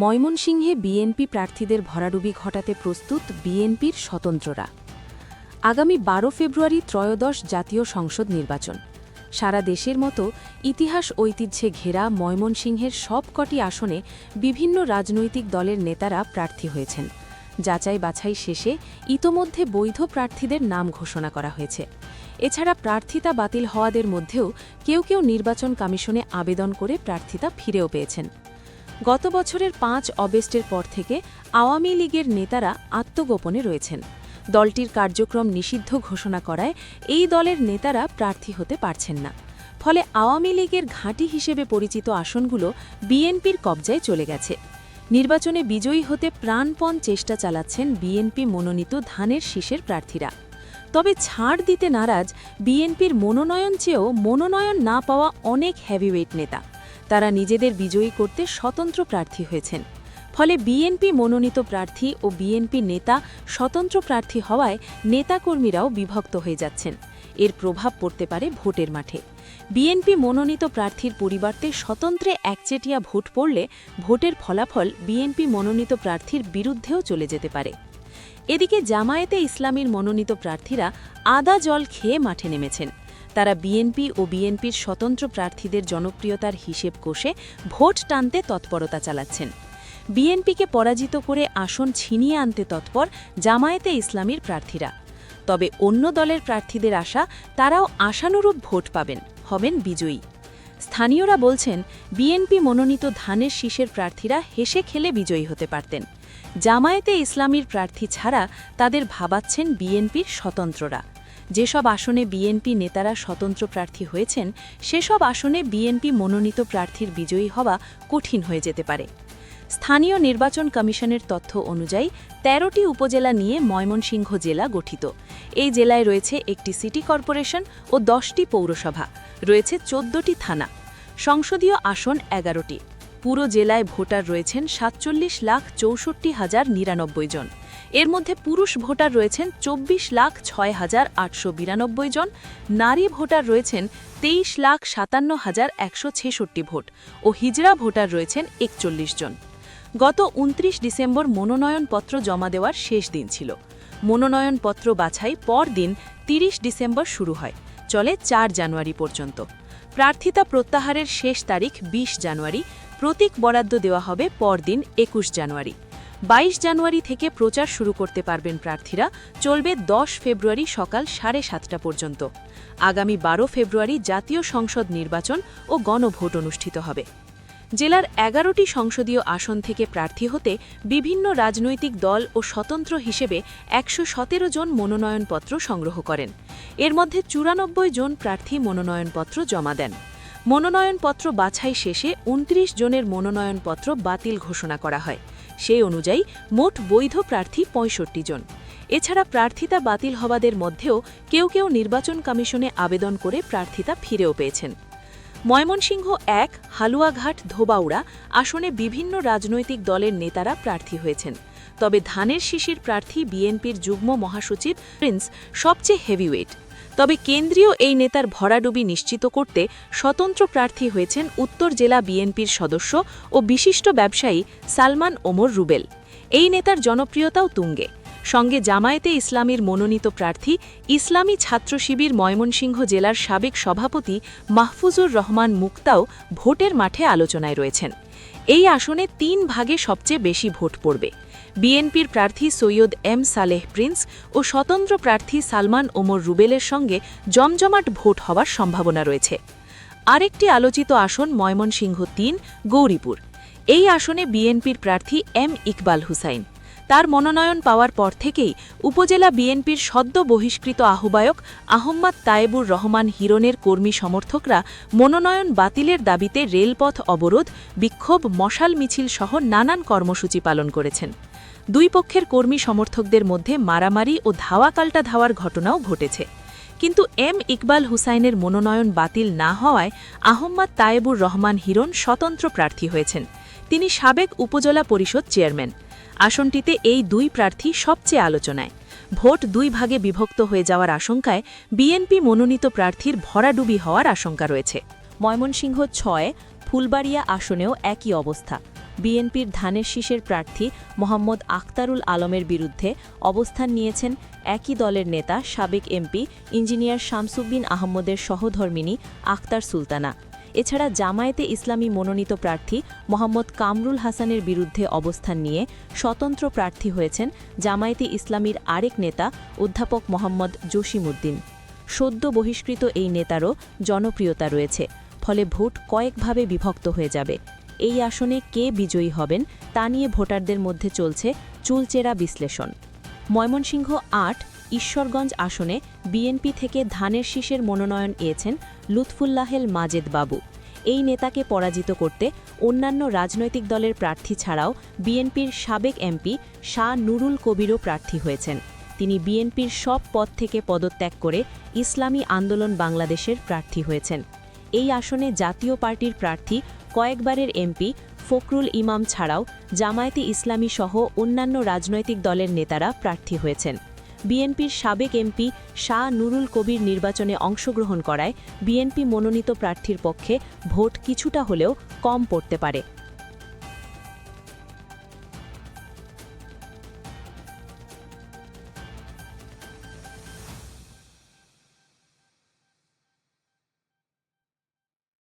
ময়মনসিংহে বিএনপি প্রার্থীদের ভরাডুবি ঘটাতে প্রস্তুত বিএনপির স্বতন্ত্ররা। আগামী বারো ফেব্রুয়ারি ত্রয়োদশ জাতীয় সংসদ নির্বাচন। সারা দেশের মতো ইতিহাস ঐতিহ্যে ঘেরা ময়মনসিংহের সবকটি আসনে বিভিন্ন রাজনৈতিক দলের নেতারা প্রার্থী হয়েছেন। যাচাই বাছাই শেষে ইতোমধ্যে বৈধ প্রার্থীদের নাম ঘোষণা করা হয়েছে। এছাড়া প্রার্থিতা বাতিল হওয়াদের মধ্যেও কেউ কেউ নির্বাচন কমিশনে আবেদন করে প্রার্থিতা ফিরেও পেয়েছেন। গত বছরের পাঁচ অগস্টের পর থেকে আওয়ামী লীগের নেতারা আত্মগোপনে রয়েছেন। দলটির কার্যক্রম নিষিদ্ধ ঘোষণা করায় এই দলের নেতারা প্রার্থী হতে পারছেন না। ফলে আওয়ামী লীগের ঘাঁটি হিসেবে পরিচিত আসনগুলো বিএনপির কবজায় চলে গেছে। নির্বাচনে বিজয়ী হতে প্রাণপণ চেষ্টা চালাচ্ছেন বিএনপি মনোনীত ধানের শীষের প্রার্থীরা। তবে ছাড় দিতে নারাজ বিএনপির মনোনয়ন চেয়েও মনোনয়ন না পাওয়া অনেক হেভিওয়েট নেতা। তারা নিজেদের বিজয়ী করতে স্বতন্ত্র প্রার্থী হয়েছেন। ফলে বিএনপি মনোনীত প্রার্থী ও বিএনপি নেতা স্বতন্ত্র প্রার্থী হওয়ায় নেতাকর্মীরাও বিভক্ত হয়ে যাচ্ছেন। এর প্রভাব পড়তে পারে ভোটের মাঠে। বিএনপি মনোনীত প্রার্থীর পরিবর্তে স্বতন্ত্রে একচেটিয়া ভোট পড়লে ভোটের ফলাফল বিএনপি মনোনীত প্রার্থীর বিরুদ্ধেও চলে যেতে পারে। এদিকে জামায়াতে ইসলামীর মনোনীত প্রার্থীরা আদা জল খেয়ে মাঠে নেমেছেন। তারা বিএনপি ও বিএনপির স্বতন্ত্র প্রার্থীদের জনপ্রিয়তার হিসেব কষে ভোট টানতে তৎপরতা চালাচ্ছেন। বিএনপিকে পরাজিত করে আসন ছিনিয়ে আনতে তৎপর জামায়াতে ইসলামীর প্রার্থীরা। তবে অন্য দলের প্রার্থীদের আশা, তারাও আশানুরূপ ভোট পাবেন, হবেন বিজয়ী। স্থানীয়রা বলছেন, বিএনপি মনোনীত ধানের শীষের প্রার্থীরা হেসে খেলে বিজয়ী হতে পারতেন। জামায়াতে ইসলামীর প্রার্থী ছাড়া তাদের ভাবাচ্ছেন বিএনপির স্বতন্ত্ররা। যেসব আসনে বিএনপি নেতারা স্বতন্ত্র প্রার্থী হয়েছেন, সেসব আসনে বিএনপি মনোনীত প্রার্থীর বিজয়ী হওয়া কঠিন হয়ে যেতে পারে। স্থানীয় নির্বাচন কমিশনের তথ্য অনুযায়ী, তেরোটি উপজেলা নিয়ে ময়মনসিংহ জেলা গঠিত। এই জেলায় রয়েছে একটি সিটি কর্পোরেশন ও দশটি পৌরসভা। রয়েছে চোদ্দটি থানা। সংসদীয় আসন এগারোটি। পুরো জেলায় ভোটার রয়েছেন সাতচল্লিশ লাখ চৌষট্টি হাজার নিরানব্বই জন। এর মধ্যে পুরুষ ভোটার রয়েছেন চব্বিশ লাখ ছয় হাজার আটশো বিরানব্বই জন, নারী ভোটার রয়েছেন তেইশ লাখ সাতান্ন হাজার একশো ছেষট্টি ভোট ও হিজড়া ভোটার রয়েছেন একচল্লিশ জন। গত উনত্রিশ ডিসেম্বর মনোনয়নপত্র জমা দেওয়ার শেষ দিন ছিল। মনোনয়নপত্র বাছাই পর দিন তিরিশ ডিসেম্বর শুরু হয়, চলে চার জানুয়ারি পর্যন্ত। প্রার্থিতা প্রত্যাহারের শেষ তারিখ ২০ জানুয়ারি প্রতীক বরাদ্দ দেওয়া হবে পরদিন একুশ জানুয়ারি। ২২ জানুয়ারি থেকে প্রচার শুরু করতে পারবেন প্রার্থীরা, চলবে ১০ ফেব্রুয়ারি সকাল সাড়ে সাতটা পর্যন্ত। আগামী বারো ফেব্রুয়ারি জাতীয় সংসদ নির্বাচন ও গণভোট অনুষ্ঠিত হবে। জেলার এগারোটি সংসদীয় আসন থেকে প্রার্থী হতে বিভিন্ন রাজনৈতিক দল ও স্বতন্ত্র হিসেবে একশো সতেরো জন মনোনয়নপত্র সংগ্রহ করেন। এর মধ্যে চুরানব্বই জন প্রার্থী মনোনয়নপত্র জমা দেন। মনোনয়নপত্র বাছাই শেষে উনত্রিশ জনের মনোনয়নপত্র বাতিল ঘোষণা করা হয়। সেই অনুযায়ী মোট বৈধ প্রার্থী পঁয়ষট্টি জন। এছাড়া প্রার্থিতা বাতিল হওয়াদের মধ্যেও কেউ কেউ নির্বাচন কমিশনে আবেদন করে প্রার্থিতা ফিরেও পেয়েছেন। ময়মনসিংহ এক, হালুয়াঘাট, ধোবাউড়া আসনে বিভিন্ন রাজনৈতিক দলের নেতারা প্রার্থী হয়েছেন। তবে ধানের শিশির প্রার্থী বিএনপির যুগ্ম মহাসচিব প্রিন্স সবচেয়ে হেভিওয়েট। তবে কেন্দ্রীয় এই নেতার ভরাডুবি নিশ্চিত করতে স্বতন্ত্র প্রার্থী হয়েছেন উত্তর জেলা বিএনপির সদস্য ও বিশিষ্ট ব্যবসায়ী সালমান ওমর রুবেল। এই নেতার জনপ্রিয়তাও তুঙ্গে। সঙ্গে জামায়াতে ইসলামীর মনোনীত প্রার্থী, ইসলামী ছাত্র শিবির ময়মনসিংহ জেলার সাবেক সভাপতি মাহফুজুর রহমান মুক্তাও ভোটের মাঠে আলোচনায় রয়েছেন। এই আসনে তিন ভাগে সবচেয়ে বেশি ভোট পড়বে। বিএনপির প্রার্থী সৈয়দ এম সালেহ প্রিন্স ও স্বতন্ত্র প্রার্থী সালমান ওমর রুবেলের সঙ্গে জমজমাট ভোট হওয়ার সম্ভাবনা রয়েছে। আরেকটি আলোচিত আসন ময়মনসিংহ তিন, গৌরীপুর। এই আসনে বিএনপির প্রার্থী এম ইকবাল হুসাইন। তার মনোনয়ন পাওয়ার পর থেকেই উপজেলা বিএনপির সদ্য বহিষ্কৃত আহ্বায়ক আহম্মদ তায়েবুর রহমান হিরনের কর্মী সমর্থকরা মনোনয়ন বাতিলের দাবিতে রেলপথ অবরোধ, বিক্ষোভ, মশাল মিছিল সহ নানান কর্মসূচি পালন করেছেন। দুই পক্ষের কর্মী সমর্থকদের মধ্যে মারামারি ও ধাওয়াকাল্টা ধাওয়ার ঘটনাও ঘটেছে। কিন্তু এম ইকবাল হুসাইনের মনোনয়ন বাতিল না হওয়ায় আহম্মদ তায়েবুর রহমান হিরন স্বতন্ত্র প্রার্থী হয়েছেন। তিনি সাবেক উপজেলা পরিষদ চেয়ারম্যান। আসনটিতে এই দুই প্রার্থী সবচেয়ে আলোচনায়। ভোট দুই ভাগে বিভক্ত হয়ে যাওয়ার আশঙ্কায় বিএনপি মনোনীত প্রার্থীর ভরাডুবি হওয়ার আশঙ্কা রয়েছে। ময়মনসিংহ ছয়, ফুলবাড়িয়া আসনেও একই অবস্থা। বিএনপির ধানের শীষের প্রার্থী মোহাম্মদ আখতারুল আলমের বিরুদ্ধে অবস্থান নিয়েছেন একই দলের নেতা, সাবেক এমপি, ইঞ্জিনিয়ার শামসুদ্দিন আহমদের সহধর্মিনী আখতার সুলতানা। এছাড়া জামায়াতে ইসলামী মনোনীত প্রার্থী মোহাম্মদ কামরুল হাসানের বিরুদ্ধে অবস্থান নিয়ে স্বতন্ত্র প্রার্থী হয়েছেন জামায়াতে ইসলামীর আরেক নেতা অধ্যাপক মোহাম্মদ জসিমউদ্দিন। সদ্য বহিষ্কৃত এই নেতারও জনপ্রিয়তা রয়েছে, ফলে ভোট কয়েকভাবে বিভক্ত হয়ে যাবে। এই আসনে কে বিজয়ী হবেন তা নিয়ে ভোটারদের মধ্যে চলছে চুলচেরা বিশ্লেষণ। ময়মনসিংহ আট ঈশ্বরগঞ্জ আসনে বিএনপি থেকে ধানের শীষের মনোনয়ন এয়েছেন লুৎফুল্লাহেল মাজেদ বাবু। এই নেতাকে পরাজিত করতে অন্যান্য রাজনৈতিক দলের প্রার্থী ছাড়াও বিএনপির সাবেক এমপি শাহ নুরুল কবিরও প্রার্থী হয়েছেন। তিনি বিএনপির সব পদ থেকে পদত্যাগ করে ইসলামী আন্দোলন বাংলাদেশের প্রার্থী হয়েছেন। এই আসনে জাতীয় পার্টির প্রার্থী কয়েকবারের এমপি ফখরুল ইমাম ছাড়াও জামায়াতে ইসলামী সহ অন্যান্য রাজনৈতিক দলের নেতারা প্রার্থী হয়েছেন। বিএনপির সাবেক এমপি শাহ নুরুল কবির নির্বাচনে অংশগ্রহণ করায় বিএনপি মনোনীত প্রার্থীর পক্ষে ভোট কিছুটা হলেও কম পড়তে পারে।